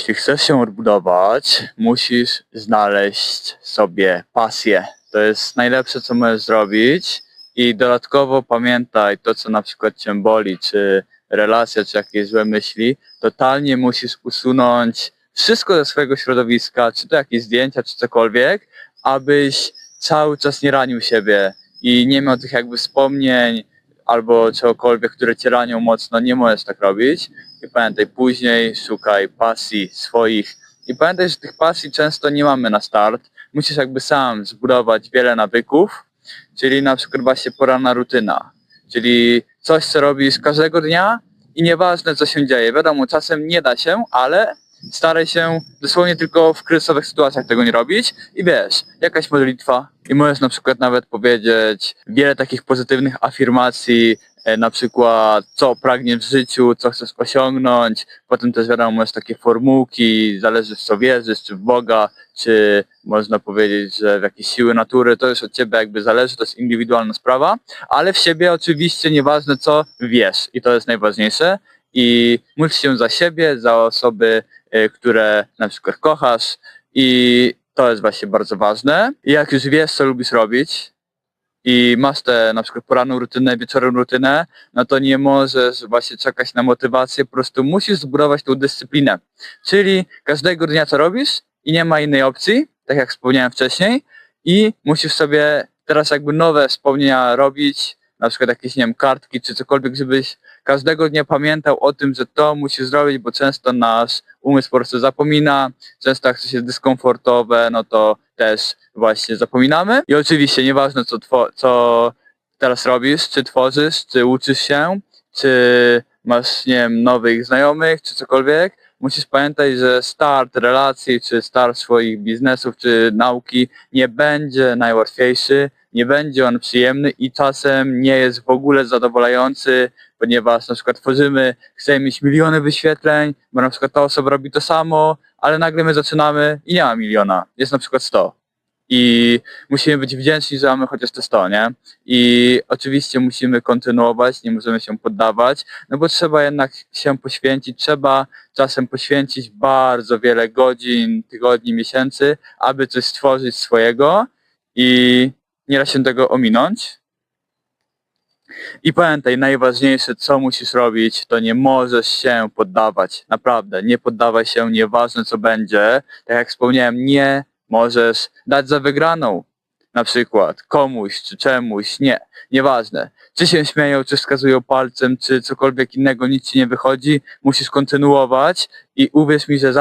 Jeśli chcesz się odbudować, musisz znaleźć sobie pasję. To jest najlepsze, co możesz zrobić. I dodatkowo pamiętaj to, co na przykład cię boli, czy relacja, czy jakieś złe myśli, totalnie musisz usunąć wszystko ze swojego środowiska, czy to jakieś zdjęcia, czy cokolwiek, abyś cały czas nie ranił siebie i nie miał tych jakby wspomnień albo czegokolwiek, które cię ranią mocno, nie możesz tak robić. I pamiętaj, później szukaj pasji swoich. I pamiętaj, że tych pasji często nie mamy na start. Musisz jakby sam zbudować wiele nawyków, czyli na przykład właśnie poranna rutyna. Czyli coś, co robisz każdego dnia i nieważne, co się dzieje. Wiadomo, czasem nie da się, ale staraj się dosłownie tylko w kryzysowych sytuacjach tego nie robić. I wiesz, jakaś modlitwa. I możesz na przykład nawet powiedzieć wiele takich pozytywnych afirmacji, na przykład co pragniesz w życiu, co chcesz osiągnąć. Potem też wiadomo, masz takie formułki, zależy w co wierzysz, czy w Boga, czy można powiedzieć, że w jakieś siły natury, to już od ciebie jakby zależy, to jest indywidualna sprawa, ale w siebie oczywiście nieważne co wiesz i to jest najważniejsze i módl się za siebie, za osoby, y, które na przykład kochasz i to jest właśnie bardzo ważne. I jak już wiesz, co lubisz robić i masz tę na przykład poranną rutynę, wieczorem rutynę, no to nie możesz właśnie czekać na motywację, po prostu musisz zbudować tą dyscyplinę. Czyli każdego dnia co robisz i nie ma innej opcji, tak jak wspomniałem wcześniej, i musisz sobie teraz jakby nowe wspomnienia robić, na przykład jakieś, nie wiem, kartki czy cokolwiek, żebyś każdego dnia pamiętał o tym, że to musisz zrobić, bo często nasz umysł po prostu zapomina, często jak coś jest dyskomfortowe, no to też właśnie zapominamy. I oczywiście nieważne co, co teraz robisz, czy tworzysz, czy uczysz się, czy masz, nie wiem, nowych znajomych, czy cokolwiek, musisz pamiętać, że start relacji, czy start swoich biznesów, czy nauki nie będzie najłatwiejszy, nie będzie on przyjemny i czasem nie jest w ogóle zadowalający, ponieważ na przykład tworzymy, chcemy mieć miliony wyświetleń, bo na przykład ta osoba robi to samo, ale nagle my zaczynamy i nie ma miliona, jest na przykład 100. I musimy być wdzięczni, że mamy chociaż te 100, nie? I oczywiście musimy kontynuować, nie możemy się poddawać, no bo trzeba jednak się poświęcić, trzeba czasem poświęcić bardzo wiele godzin, tygodni, miesięcy, aby coś stworzyć swojego i nie da się tego ominąć. I pamiętaj, najważniejsze, co musisz robić, to nie możesz się poddawać. Naprawdę, nie poddawaj się, nieważne co będzie. Tak jak wspomniałem, nie możesz dać za wygraną. Na przykład komuś czy czemuś, nie, nieważne. Czy się śmieją, czy wskazują palcem, czy cokolwiek innego, nic ci nie wychodzi, musisz kontynuować i uwierz mi, że zawsze